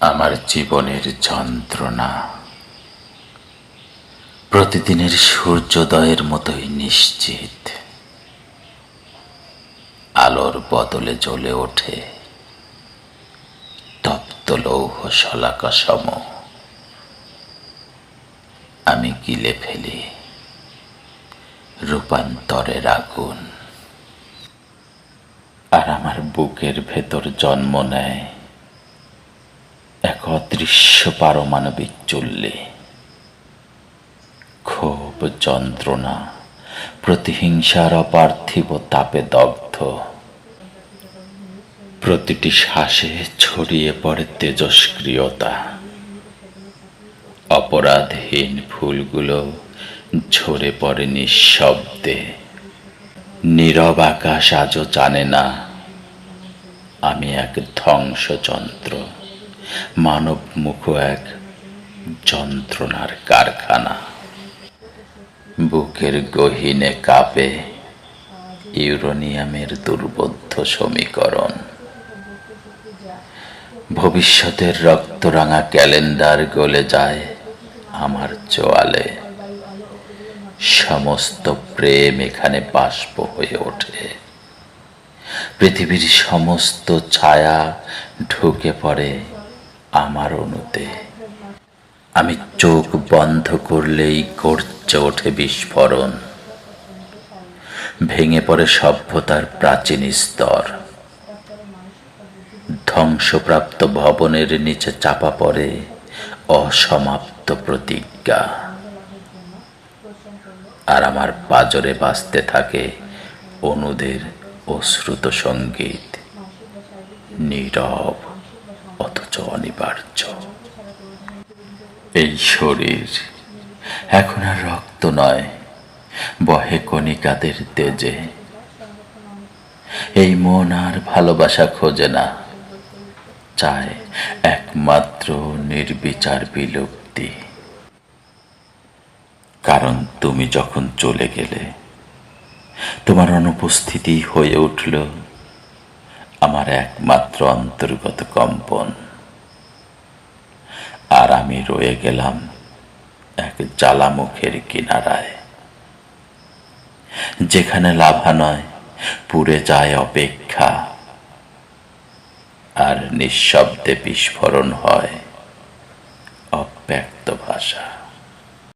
আমার জীবনের যন্ত্রণা। প্রতিদিনের সূর্যোদয়ের মতোই নিশ্চিত। আলোর বদলে জ্বলে ওঠে তপ্ত লৌহ শলাকা সম আমি গিলে ফেলি রূপান্তরের আগুন। আর আমার বুকের ভেতর জন্ম নেয় অদৃশ্য পারমাণবিক চুল্লি। ক্ষোভ, যন্ত্রণা, প্রতিহিংসার অপার্থিব তাপে দগ্ধ। প্রতিটি শ্বাসে ছড়িয়ে পড়ে তেজস্ক্রিয়তা। অপরাধহীন ফুলগুলো ঝরে পড়ে নিঃশব্দে। নীরব আকাশ আজও জানে না, আমি এক ধ্বংসযন্ত্র। মানব মুখ এক যন্ত্রণার কারখানা। বুকের গহীনে কাঁপে ইউরোনিয়ামের দুর্বোধ্য সমীকরণ। ভবিষ্যতের রক্তরাঙা ক্যালেন্ডার গলে যায় আমার চোয়ালে। সমস্ত প্রেম এখানে বাষ্প হয়ে ওঠে। পৃথিবীর সমস্ত ছায়া ঢুকে পড়ে আমার অনুতে। আমি চোখ বন্ধ করলেই গর্জে ওঠে বিস্ফোরণ। ভেঙে পড়ে সভ্যতার প্রাচীন স্তর। ধ্বংসপ্রাপ্ত ভবনের নিচে চাপা পড়ে অসমাপ্ত প্রতিজ্ঞা। আর আমার পাজরে বাঁচতে থাকে অনুদের অশ্রুত সংগীত। নীরব। অথচ অনিবার্য। এই শরীর এখন আর রক্ত নয়, বহে কণিকাদের তেজে। এই মন আর ভালোবাসা খোঁজে না, চায় একমাত্র নির্বিচার বিলুপ্তি। কারণ তুমি যখন চলে গেলে, তোমার অনুপস্থিতি হয়ে উঠল আমার একমাত্র অন্তর্গত কম্পন। আর আমি রয়ে গেলাম এক জ্বালামুখের কিনারায়। যেখানে লাভা নয়, পুড়ে যায় অপেক্ষা। আর নিঃশব্দে বিস্ফোরণ হয় অব্যক্ত ভাষা।